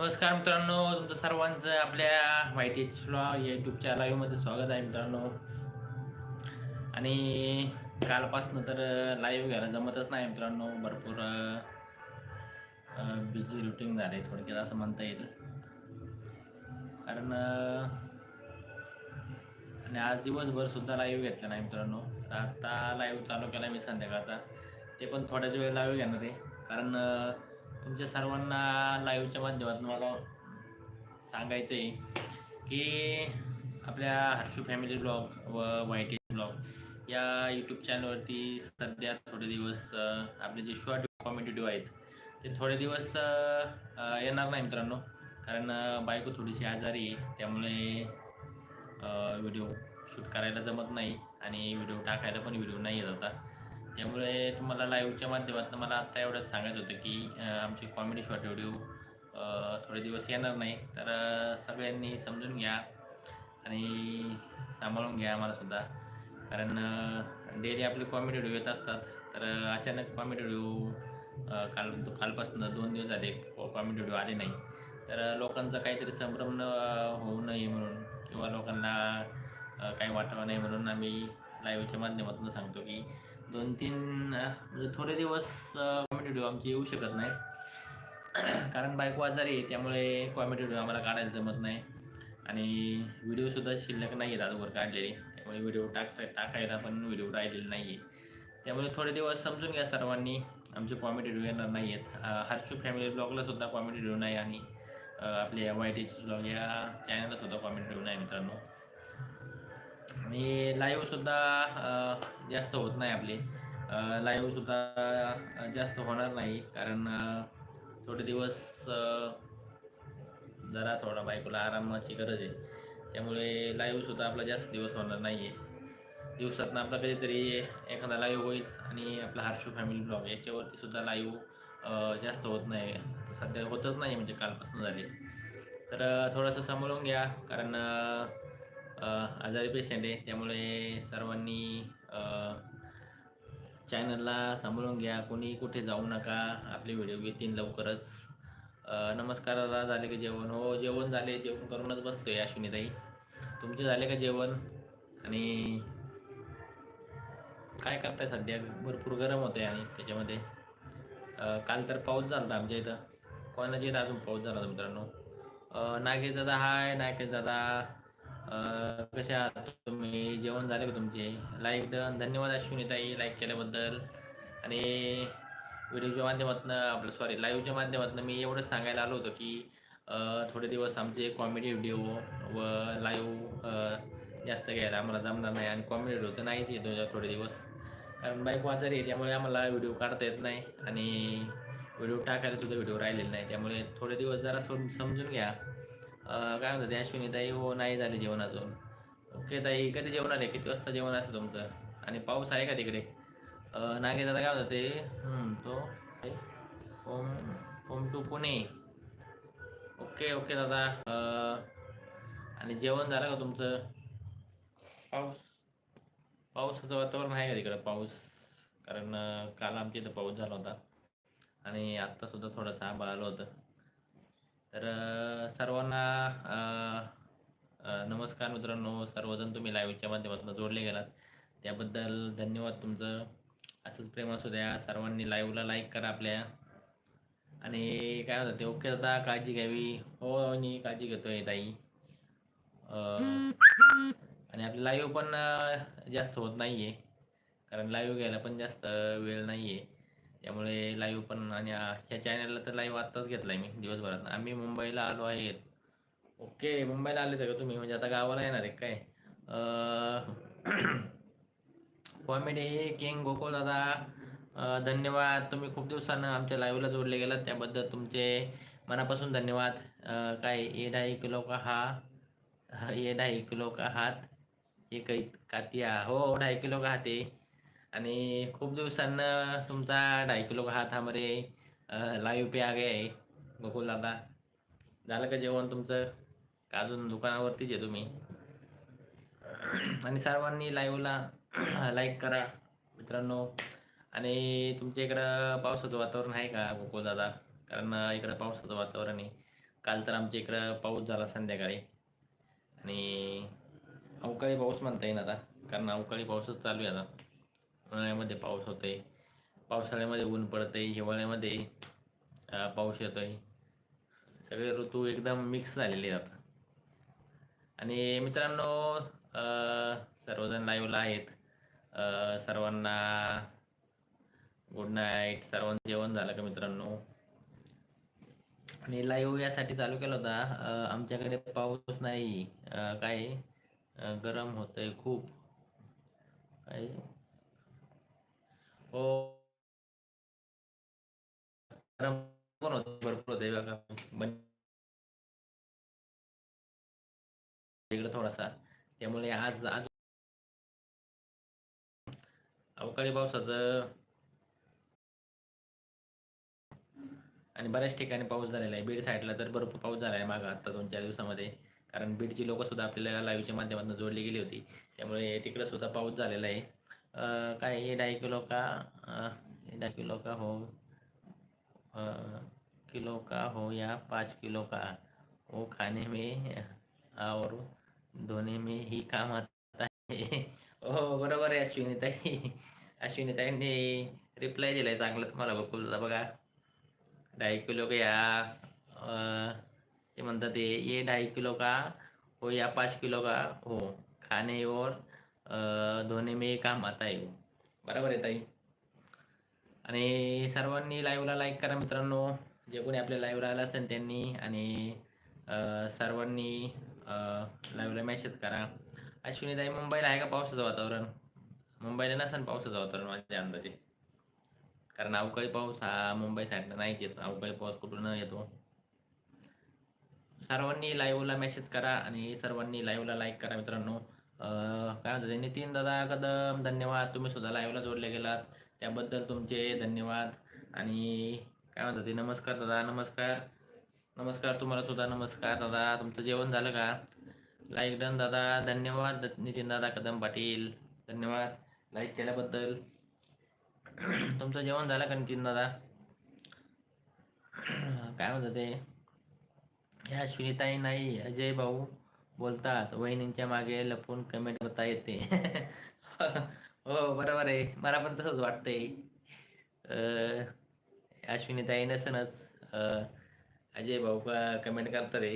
नमस्कार मित्रांनो तुमचं सर्वांचं आपल्या माहिती या यूट्यूबच्या लाईव्हमध्ये स्वागत आहे मित्रांनो. आणि कालपासनं तर लाईव्ह घ्यायला जमतच नाही मित्रांनो भरपूर बिझी रुटीन झाले थोडक्यात असं म्हणता येईल. कारण आणि आज दिवसभर सुद्धा लाईव्ह घेतला नाही मित्रांनो. तर आता लाईव्ह चालू केला मी संध्याकाळचा. ते पण थोड्याच वेळ लाईव्ह घेणार आहे. कारण तुमच्या सर्वांना लाईव्हच्या माध्यमातून मला सांगायचं आहे की आपल्या हर्षू फॅमिली ब्लॉग व वाय टी ब्लॉग या यूट्यूब चॅनलवरती सध्या थोडे दिवस आपले जे शॉर्ट कॉमेडिटिव्ह आहेत ते थोडे दिवस येणार नाही मित्रांनो. कारण बायको थोडीशी आजारी आहे त्यामुळे व्हिडिओ शूट करायला जमत नाही आणि व्हिडिओ टाकायला पण व्हिडिओ नाही येत आता. त्यामुळे तुम्हाला लाईव्हच्या माध्यमातून मला आत्ता एवढंच सांगायचं होतं की आमची आमचे कॉमेडी शॉर्ट व्हिडिओ थोडे दिवस येणार नाही तर सगळ्यांनी समजून घ्या आणि सांभाळून घ्या आम्हाला सुद्धा. कारण डेली आपले कॉमेडी व्हिडिओ येत असतात तर अचानक कॉमेडी व्हिडिओ काल कालपासून दोन दिवस झाले कॉमेडी व्हिडिओ आले नाही. तर लोकांचा काहीतरी संभ्रम न होऊ नये म्हणून किंवा लोकांना काही वाटावं नाही म्हणून आम्ही लाईव्हच्या माध्यमातून सांगतो की दोन तीन म्हणजे थोडे दिवस कॉमेडी व्हिडिओ आमचे येऊ शकत नाही. कारण बायको आजारी आहे त्यामुळे कॉमेडी व्हिडिओ आम्हाला काढायला जमत नाही. आणि व्हिडिओसुद्धा शिल्लक नाही आहेत अगोदर काढलेले. त्यामुळे व्हिडिओ टाकता टाकायला पण व्हिडिओ राहिलेले नाही आहे त्यामुळे थोडे दिवस समजून घ्या सर्वांनी. आमचे कॉमेडी व्हिडिओ येणार नाही आहेत हर्षू फॅमिली ब्लॉगला सुद्धा कॉमेडी व्हिडिओ नाही आणि आपल्या वाय टी ब्लॉग या चॅनलला सुद्धा कॉमेडी व्हिडिओ नाही मित्रांनो. आणि लाईव्हसुद्धा जास्त होत नाही आपले. लाईव्हसुद्धा जास्त होणार नाही. कारण थोडे दिवस जरा थोडा बायकोला आरामाची गरज आहे. त्यामुळे लाईव्हसुद्धा आपला जास्त दिवस होणार नाही आहे दिवसातनं आपला कधीतरी एखादा लाईव्ह होईल आणि आपला हर्षू फॅमिली ब्लॉग याच्यावरती सुद्धा लाईव्ह जास्त होत नाही. सध्या होतच नाही म्हणजे कालपासून झाले. तर थोडंसं सांभाळून घ्या. कारण आजारी पेशंट आहे. त्यामुळे सर्वांनी चॅनलला सांभाळून घ्या. कोणी कुठे जाऊ नका. आपले व्हिडिओ घेतील लवकरच. नमस्कार दादा. झाले का जेवण? हो जेवण झाले. जेवण करूनच बसलो आहे अश्विनीताई. तुमचे झाले का जेवण? आणि काय करताय सध्या? भरपूर गरम होते आणि त्याच्यामध्ये. काल तर पाऊस झाला होता आमच्या इथं. कोणाच्या इथं अजून पाऊस झाला होता मित्रांनो नागेश दादा हाय. नागेश दादा. कसे आहात तुम्ही जेवण झाले का तुमचे? Like done. धन्यवाद अश्विनीताई लाईक केल्याबद्दल. आणि व्हिडिओच्या माध्यमातून आपलं सॉरी लाईव्हच्या माध्यमातून मी एवढंच सांगायला आलो होतो की थोडे दिवस आमचे कॉमेडी व्हिडिओ व लाईव्ह जास्त घ्यायला आम्हाला जमणार नाही आणि कॉमेडी व्हिडिओ तर नाहीच येतो थोडे दिवस. कारण बाईक आजारी आहे त्यामुळे आम्हाला व्हिडिओ काढता येत नाही आणि व्हिडिओ टाकायला सुद्धा व्हिडिओ राहिलेले नाही. त्यामुळे थोडे दिवस जरा सम समजून घ्या. काय म्हणतात अश्विनी ताई हो नाही झाले जेवण अजून. ओके ताई कधी जेवणार आहे किती वाजता जेवण असतं तुमचं? आणि पाऊस आहे का तिकडे? नागे दादा काय होतं ते? तो home home to Pune. Okay okay दादा. आणि जेवण झालं का तुमचं? पाऊस पावसाचं वातावरण आहे का तिकडं पाऊस? कारण काल आमच्या इथं पाऊस झाला होता. आणि आत्तासुद्धा थोडंसं आभाळ आलं होतं. तर सर्वांना नमस्कार मित्रांनो. सर्वजण तुम्ही लाईव्हच्या माध्यमातून जोडले गेलात. त्याबद्दल धन्यवाद तुमचं. असंच प्रेम असू द्या. सर्वांनी लाईव्हला लाईक करा आपल्या. आणि काय होतं ते ओके दादा काळजी घ्यावी. हो मी काळजी घेतोय ताई. आणि आपलं लाईव्ह पण जास्त होत नाही आहे कारण लाईव्ह घ्यायला पण जास्त वेळ नाही आहे त्यामुळे लाईव्ह पण आणि ह्या चॅनलला तर लाईव्ह आत्ताच घेतला आहे मी दिवसभरात. आम्ही मुंबईला आलो आहेत ओके मुंबईला आले का तुम्ही? म्हणजे आता गावाला येणार आहे काय? कॉमेडी किंग गोकुळ दादा धन्यवाद. तुम्ही खूप दिवसानं आमच्या लाईव्हला जोडले गेलात. त्याबद्दल तुमचे मनापासून धन्यवाद. काय ये ढाई किलो का हा ये ढाई किलो का हात एक कातिया. हो ढाई किलो का हाते. आणि खूप दिवसांना तुमचा ढाई किलो का हात हमारे लाईव्ह पे आगे आहे. गोकुल दादा. झालं का जेवण तुमचं? का अजून दुकानावरतीच आहे तुम्ही? आणि सर्वांनी लाईव्हला लाईक करा मित्रांनो. आणि तुमच्या इकडं पावसाचं वातावरण आहे का गोकुल दादा? कारण इकडं पावसाचं वातावरण आहे. काल तर आमच्या इकडं पाऊस झाला संध्याकाळी. आणि अवकाळी पाऊस म्हणता येईल आता. कारण अवकाळी पाऊसच चालू आहे आता. उन्हाळ्यामध्ये पाऊस होतोय. पावसाळ्यामध्ये ऊन पडतंय हिवाळ्यामध्ये पाऊस पाऊस येतोय. सगळे ऋतू एकदम मिक्स झालेले आहेत आणि मित्रांनो सर्वजण लाईव्हला आहेत. सर्वांना गुड नाईट सर्वांचं जेवण झालं का मित्रांनो? आणि लाईव्ह यासाठी चालू केला होता. आमच्याकडे पाऊस नाही. काय? गरम होतंय खूप. काय? पण होत भरपूर होते बघा पण थोडासा त्यामुळे आज आज अवकाळी पावसाचं आणि बऱ्याच ठिकाणी पाऊस झालेला आहे बीड साईडला तर भरपूर पाऊस झाला आहे मागं आता दोन चार दिवसामध्ये कारण बीडची लोक सुद्धा आपल्याला लाईव्हच्या माध्यमातून जोडली गेली होती. त्यामुळे तिकडं सुद्धा पाऊस झालेला आहे. अं, काय ढाई किलो का? ढाई किलो का हो? किलो का हो या पाँच किलो का? वो खाने में और धोने में ही काम आता है। हो बरोबर आहे अश्विनीताई. अश्विनीताईंनी रिप्लाय दिलाय चांगलं तुम्हाला गोकुलचा बघा. ढाई किलो का या? ते म्हणतात ते ये ढाई किलो का? हो या पाच किलो का? हो खाने और धोने में काम आता येऊ बरोबर आहे ताई? आणि सर्वांनी लाईव्हला लाईक करा मित्रांनो. जे कोणी आपल्या लाईव्हला आलं असेल त्यांनी आणि सर्वांनी लाईव्हला मेसेज करा. अश्विनीताई मुंबईला आहे का पावसाचं वातावरण? मुंबईला नसेल पावसाचं वातावरण माझ्या अंदाजे. कारण अवकाळी पाऊस हा मुंबई साईडला नाहीच येत. अवकाळी पाऊस कुठून येतो? सर्वांनी लाईव्हला मेसेज करा आणि सर्वांनी लाईव्हला लाईक करा मित्रांनो. काय म्हणतात नितीन दादा कदम धन्यवाद. तुम्ही सुद्धा लाईव्हला जोडले गेलात. त्याबद्दल तुमचे धन्यवाद. आणि काय म्हणतात ते नमस्कार दादा नमस्कार. नमस्कार तुम्हाला सुद्धा नमस्कार दादा. तुमचं जेवण झालं का? लाईक डन दादा. धन्यवाद नितीन दादा कदम पाटील. धन्यवाद. लाईक केल्याबद्दल. तुमचं जेवण झालं का नितीन दादा? काय म्हणतात ते? ह्या अश्विनीताई नाही अजय भाऊ. बोलतात. वहिनींच्या मागे लपून कमेंट करता येते. हो बरोबर आहे. मला पण तसंच वाटतंय. अश्विनी अश्विनीताई नसनच अजय भाऊ का कमेंट करतात रे.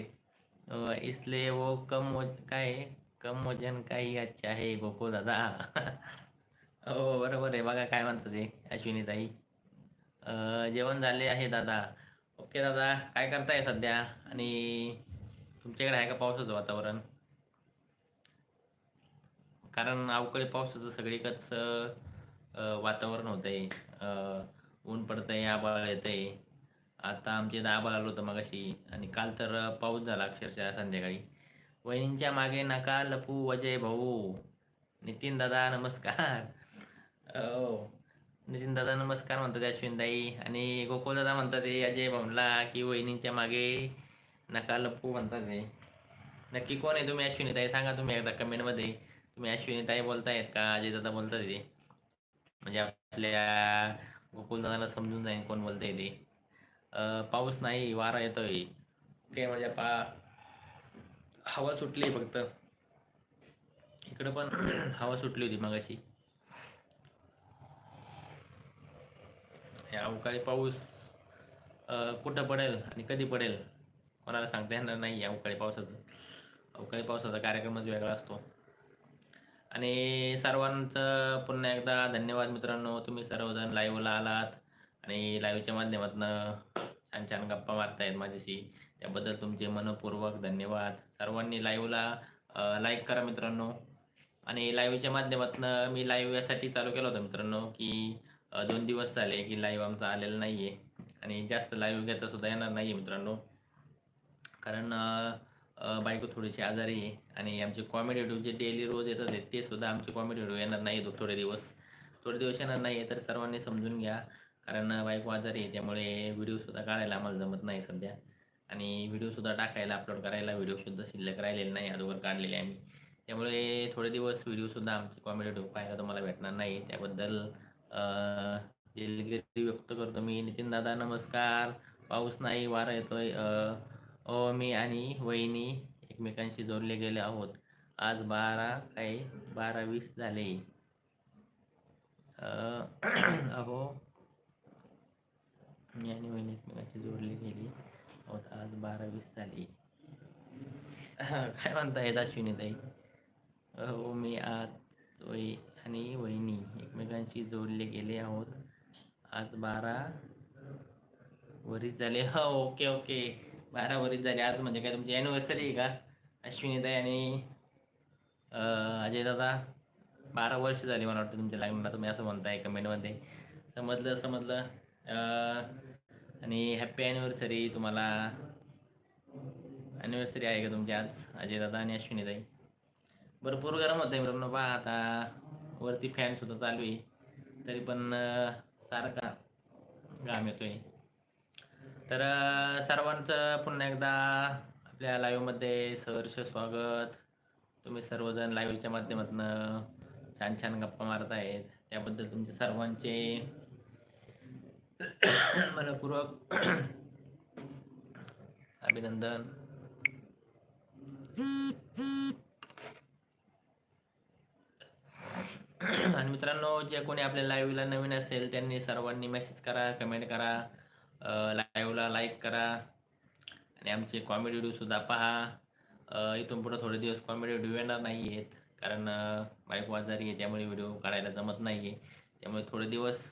इसले वो कम वज काय? आहे? कम वजन काही अच्छा आहे गोको दादा. हो बरोबर आहे. बघा काय म्हणतात ते अश्विनी ताई जेवण झाले आहे दादा. ओके दादा काय करताय सध्या? आणि तुमच्याकडे आहे का पावसाचं वातावरण? कारण अवकाळी पावसाचं सगळीकडच वातावरण होतंय. आहे ऊन पडतंय आभाळ येतंय. आता आमच्या इथं आभाळ आलो होतं मगाशी आणि काल तर पाऊस झाला अक्षरशः संध्याकाळी. वहिनींच्या मागे नका लपू अजय भाऊ. नितीन दादा नमस्कार. हो. नितीन दादा नमस्कार म्हणतात अश्विनताई. आणि गोकुळ दादा म्हणतात ते अजय भाऊला की वहिनींच्या मागे नका लपू म्हणतात ते. नक्की कोण आहे तुम्ही अश्विनीताई सांगा तुम्ही एकदा कमेंटमध्ये. तुम्ही अश्विनीताई बोलतायत का अजय दादा बोलतात ते? म्हणजे आपल्या गोकुल दादाला समजून जाईल कोण बोलतंय ते. पाऊस नाही वारा येतोय. ओके म्हणजे पा हवा सुटली फक्त. इकडं पण हवा सुटली होती मगाशी. हे अवकाळी पाऊस कुठं पडेल आणि कधी पडेल? कोणाला सांगता येणार नाही आहे अवकाळी पावसाचं. अवकाळी पावसाचा कार्यक्रमच वेगळा असतो. आणि सर्वांचं पुन्हा एकदा धन्यवाद मित्रांनो. तुम्ही सर्वजण लाईव्हला आलात आणि लाईव्हच्या माध्यमातून छान छान गप्पा मारतायत माझ्याशी. त्याबद्दल तुमचे मनपूर्वक धन्यवाद. सर्वांनी लाईव्हला लाईक करा मित्रांनो. आणि लाईव्हच्या माध्यमातून मी लाईव्ह यासाठी चालू केलं होतं मित्रांनो की दोन दिवस झाले की लाईव्ह आमचा आलेला नाही आहे आणि जास्त लाईव्ह घेता सुद्धा येणार नाही आहे मित्रांनो. कारण बायको थोडीशी आजारी आहे आणि आमचे कॉमेडी व्हिडिओ जे डेली रोज येतात आहेत ते सुद्धा आमचे कॉमेडी व्हिडिओ येणार नाही थोडे दिवस. थोडे दिवस येणार नाही तर सर्वांनी समजून घ्या. कारण बायको आजारी आहे त्यामुळे व्हिडिओसुद्धा काढायला आम्हाला जमत नाही सध्या. आणि व्हिडिओसुद्धा टाकायला अपलोड करायला व्हिडिओसुद्धा शिल्लक राहिलेले नाही अगोदर काढलेले आम्ही. त्यामुळे थोडे दिवस व्हिडिओसुद्धा आमचे कॉमेडी व्हिडिओ पाहायला तुम्हाला भेटणार नाही. त्याबद्दल दिलगिरी व्यक्त करतो मी. नितीन दादा नमस्कार. पाऊस नाही वारा येतोय मी आणि वहिनी एकमेकांशी जोडले गेले आहोत. आज बारा काय? बारा वीस झाले. अहो मी आणि वहिनी एकमेकांशी जोडली गेली आहोत. आज बारा वीस झाली. काय म्हणतायत अश्विनीताई? अहो मी आज वही आणि वहिनी एकमेकांशी जोडले गेले आहोत. आज बारा वरीच झाले. हो ओके ओके. बारा वर्ष झाले. आज म्हणजे काय तुमची अॅनिव्हर्सरी आहे का? अश्विनीताई आणि अजय दादा बारा वर्ष झाली मला वाटतं तुमच्या लग्नाला. तुम्ही असं म्हणताय कमेंटमध्ये समजलं समजलं. आणि हॅप्पी ॲनिव्हर्सरी तुम्हाला. ॲनिव्हर्सरी आहे का तुमची आज? अजय दादा आणि अश्विनीताई. भरपूर गरम होतं आहे मित्रांनो. पहा आता वरती फॅन सुद्धा चालू आहे. तरी पण सारखा घाम येतोय. तर सर्वांचं पुन्हा एकदा आपल्या लाईव्हमध्ये सहर्ष स्वागत. तुम्ही सर्वजण लाईव्हच्या माध्यमातून छान छान गप्पा मारत आहेत. त्याबद्दल तुमचे सर्वांचे मनपूर्वक अभिनंदन. आणि मित्रांनो जे कोणी आपल्या लाईव्हला नवीन असेल त्यांनी सर्वांनी मेसेज करा कमेंट करा. लाईव्हला लाईक करा. आणि आमचे कॉमेडी व्हिडिओसुद्धा पहा. इथून पुढं थोडे दिवस कॉमेडी व्हिडिओ येणार नाही आहेत कारण बाईक वाजारी आजारी आहे त्यामुळे व्हिडिओ काढायला जमत नाही आहे त्यामुळे थोडे दिवस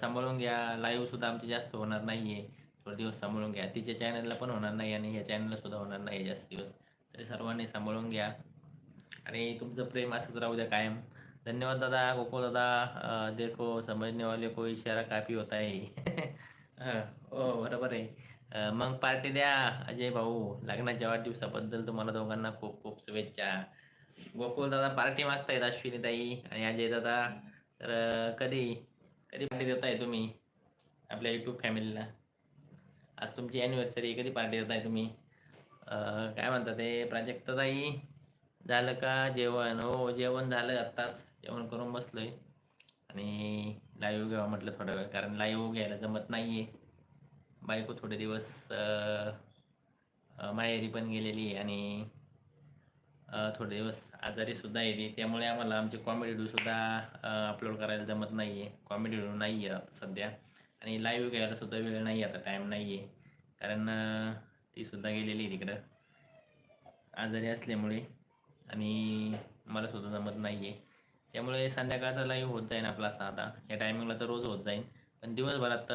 सांभाळून घ्या. लाईव्हसुद्धा आमचे जास्त होणार नाही आहे थोडे दिवस सांभाळून घ्या. तिच्या चॅनलला पण होणार नाही आणि ह्या चॅनललासुद्धा होणार नाही जास्त दिवस. तरी सर्वांनी सांभाळून घ्या. आणि तुमचं प्रेम असंच राहू द्या कायम. धन्यवाद दादा गोकुळ दादा. देखो समजने वाले को इशारा काफी होता है हो. बरोबर आहे. मग पार्टी द्या अजय भाऊ. लग्नाच्या वाढदिवसाबद्दल तुम्हाला दोघांना खूप खूप शुभेच्छा. गोकुल दादा पार्टी मागतायत अश्विनी ताई आणि अजय दादा. तर कधी कधी पार्टी देताय तुम्ही आपल्या युट्यूब फॅमिलीला आज तुमची अॅनिव्हर्सरी कधी पार्टी देताय तुम्ही? काय म्हणता ते? प्राजक्ता ताई झालं का जेवण? हो जेवण झालं आत्ताच. जेवण करून बसलोय. आणि लाईव्ह घ्यावा म्हटलं थोडा वेळ कारण लाईव्ह घ्यायला जमत नाही आहे बायको थोडे दिवस माहेरी पण गेलेली आहे आणि थोडे दिवस आजारीसुद्धा येते त्यामुळे आम्हाला आमचे कॉमेडी व्हिडिओसुद्धा अपलोड करायला जमत नाही आहे कॉमेडी व्हिडिओ नाही आहे सध्या. आणि लाईव्ह घ्यायला सुद्धा वेळ नाही आहे आता टाईम नाही आहे कारण तीसुद्धा गेलेली आहे तिकडं. आजारी असल्यामुळे. आणि मला सुद्धा जमत नाही आहे त्यामुळे संध्याकाळचा लाईव्ह होत जाईल आपला असा आता या टायमिंगला तर रोज होत जाईल पण दिवसभरात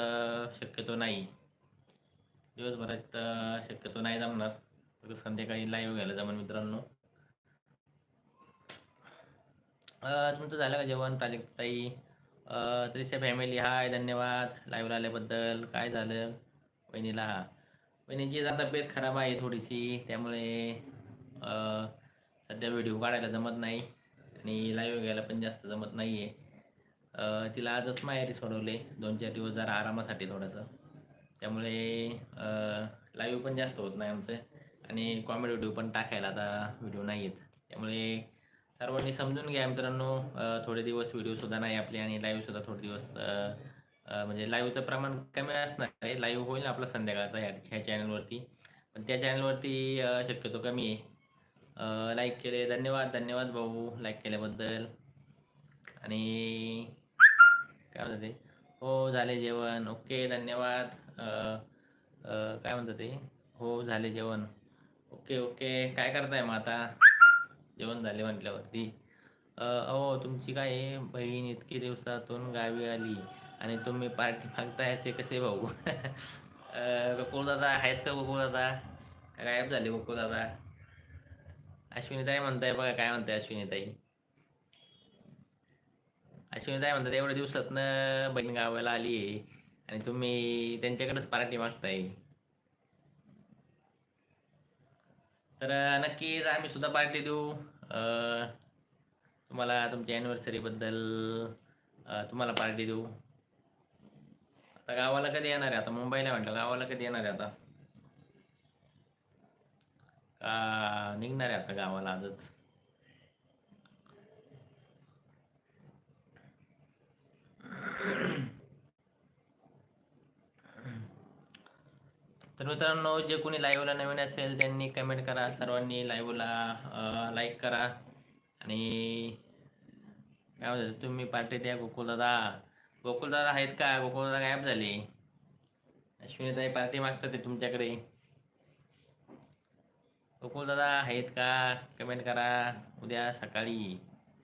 शक्यतो नाही. दिवसभरात शक्यतो नाही जमणार. फक्त संध्याकाळी लाईव्ह घ्यायला जमन मित्रांनो. तुमचं झालं का जेवण प्राजक्ताई ताई? त्रिशा फॅमिली हाय धन्यवाद. लाईव्हला आल्याबद्दल काय झालं? वहिनीला वहिनीची तब्येत खराब आहे थोडीशी. त्यामुळे सध्या व्हिडिओ काढायला जमत नाही. आणि लाईव्ह घ्यायला पण जास्त जमत नाही आहे तिला आजच माहेरी सोडवले. दोन चार दिवस जरा आरामासाठी थोडंसं. त्यामुळे लाईव्ह पण जास्त होत नाही आमचं. आणि कॉमेडी व्हिडिओ पण टाकायला आता व्हिडिओ नाही आहेत त्यामुळे सर्वांनी समजून घ्या मित्रांनो. थोडे दिवस व्हिडिओसुद्धा नाही आपले आणि लाईव्हसुद्धा थोडे दिवस म्हणजे लाईव्हचं प्रमाण कमी असणार आहे. लाईव्ह होईल आपला संध्याकाळचा ह्या ह्या चॅनलवरती पण त्या चॅनलवरती शक्यतो कमी आहे. लाईक केले. धन्यवाद धन्यवाद भाऊ लाईक केल्याबद्दल. आणि काय म्हणतात ते? हो झाले जेवण. ओके धन्यवाद. काय म्हणतात ते? हो झाले जेवण. Okay okay. काय करताय मग आता? जेवण झाले म्हटल्यावरती. अहो तुमची काय आहे, बहीण इतकी दिवसातून गावी आली आणि तुम्ही पार्टी मागताय असे कसे भाऊ? गोकुळ दादा आहेत का गोकुळ दादा गायब झाले गोकुळ दादा अश्विनीताई म्हणताय बघा काय म्हणताय अश्विनीताई? अश्विनीताई म्हणतात एवढ्या दिवसातनं बहीण गावाला आली आहे आणि तुम्ही त्यांच्याकडेच पार्टी मागताय. तर नक्कीच आम्ही सुद्धा पार्टी देऊ. तुम्हाला तुमच्या ॲनिव्हर्सरीबद्दल तुम्हाला पार्टी देऊ. आता गावाला कधी येणार आहे? आता मुंबईला म्हटलं गावाला कधी येणार आहे आता? का निघणार आहे आता गावाला आजच? तर मित्रांनो जे कोणी लाईव्हला नवीन असेल त्यांनी कमेंट करा. सर्वांनी लाईव्हला लाईक करा. आणि काय म्हणतात तुम्ही पार्टी द्या गोकुलदादा. गोकुलदादा आहेत का? गोकुलदादा गायब झाले. अश्विनीताई पार्टी मागतात ते तुमच्याकडे. गोकुलदादा आहेत का? कमेंट करा. उद्या सकाळी.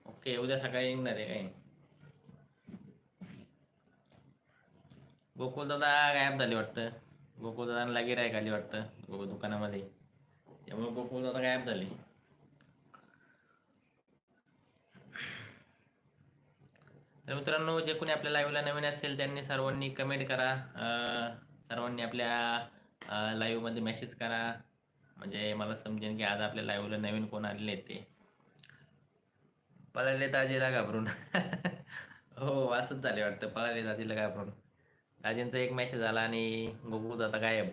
ओके उद्या सकाळी निघणार आहे काय? गोकुलदादा गायब झाले वाटतं. गोकुलदादा लागे आहे खाली वाटतं गो दुकानामध्ये. त्यामुळे गोकुलदादा गायब झाले. तर मित्रांनो जे कोणी आपल्या लाईव्हला नवीन असेल त्यांनी सर्वांनी कमेंट करा. सर्वांनी आपल्या लाईव्हमध्ये मेसेज करा. म्हणजे मला समजेन की आज आपल्या लाईव्हला नवीन कोण आलेले आहेत ते. पळाले दाजीला घाबरून. हो असंच झाले वाटतं. पळाले दाजीला घाबरून. दाजींचा एक मेसेज आला आणि गोकुळ दादा गायब.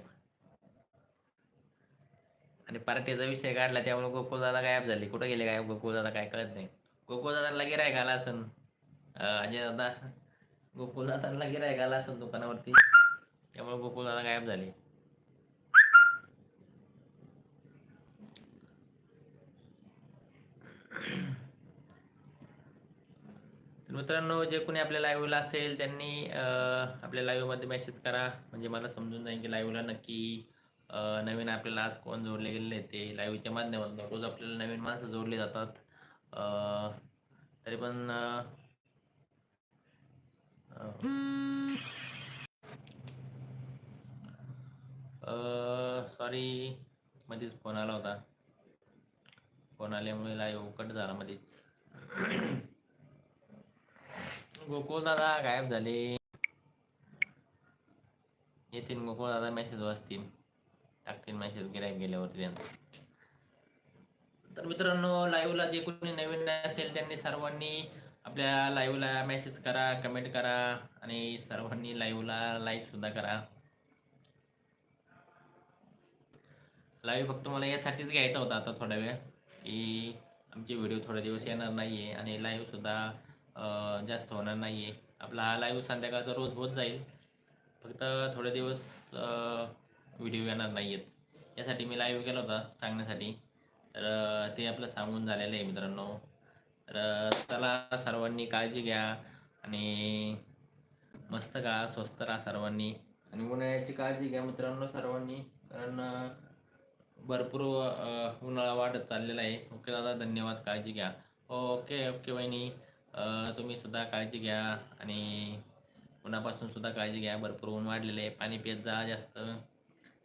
आणि पार्टीचा विषय काढला त्यामुळे गोकुळ दादा गायब झाले. कुठं गेले गायब? गोकुळ दादा काय कळत नाही. गोकुळ दादाला गिरायक आला असन. अजय दादा गोकुळ दादाला गिरायक आला असन दुकानावरती. त्यामुळे गोकुळ दादा गायब झाले. तर मित्रांनो जे कोणी आपल्या लाईव्हला असेल त्यांनी आपल्या लाईव्हमध्ये मेसेज करा. म्हणजे मला समजून जाईल की लाईव्हला नक्की नवीन आपल्याला आज कोण जोडले गेलेले ते लाईव्हच्या माध्यमातून. रोज आपल्याला नवीन माणसं जोडली जातात. तरी पण सॉरी मध्येच फोन आला होता. फोन आल्यामुळे लाईव्ह कट झाला मध्येच. गोकुळ दादा गायब झाले. येतील गोकुळ दादा मेसेज वाचतील. टाकतील मेसेज गिरायक गेल्यावरती त्यांना तर मित्रांनो लाईव्हला जे कोणी नवीन असेल त्यांनी सर्वांनी आपल्या लाईव्हला मेसेज करा कमेंट करा आणि सर्वांनी लाईव्हला लाईक सुद्धा करा. लाईव्ह फक्त मला यासाठीच घ्यायचा होता आता थोडा वेळ. की आमचे व्हिडिओ थोडे दिवस येणार नाही आहे आणि लाईव्हसुद्धा जास्त होणार नाही आहे आपला हा लाईव्ह संध्याकाळचा रोज होत जाईल. फक्त थोडे दिवस व्हिडिओ येणार नाही आहेत यासाठी मी लाईव्ह केला होता सांगण्यासाठी. तर ते आपलं सांगून झालेलं आहे मित्रांनो. तर चला सर्वांनी काळजी घ्या आणि मस्त का स्वस्त राहा सर्वांनी. आणि उन्हाळ्याची काळजी घ्या मित्रांनो सर्वांनी. कारण भरपूर उन्हाळा वाढत चाललेला आहे. ओके दादा धन्यवाद. काळजी घ्या. ओके ओके वहिनी. तुम्ही सुद्धा काळजी घ्या आणि उन्हापासून सुद्धा काळजी घ्या. भरपूर ऊन वाढलेलं आहे. पाणी पित जा जास्त.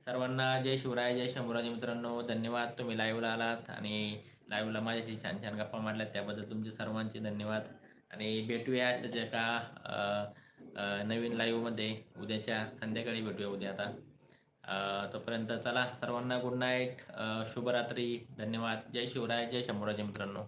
सर्वांना जय शिवराय जय शंभूराजी मित्रांनो. धन्यवाद. तुम्ही लाईव्हला आलात आणि लाईव्हला माझ्याशी छान छान गप्पा मारल्यात त्याबद्दल तुमचे सर्वांचे धन्यवाद. आणि भेटूया अशाच एका नवीन लाईव्हमध्ये उद्याच्या संध्याकाळी भेटूया उद्या आता. तोपर्यंत चला सर्वांना गुड नाईट शुभरात्री. धन्यवाद. जय शिवराय. जय शंभूराजे मित्रांनो.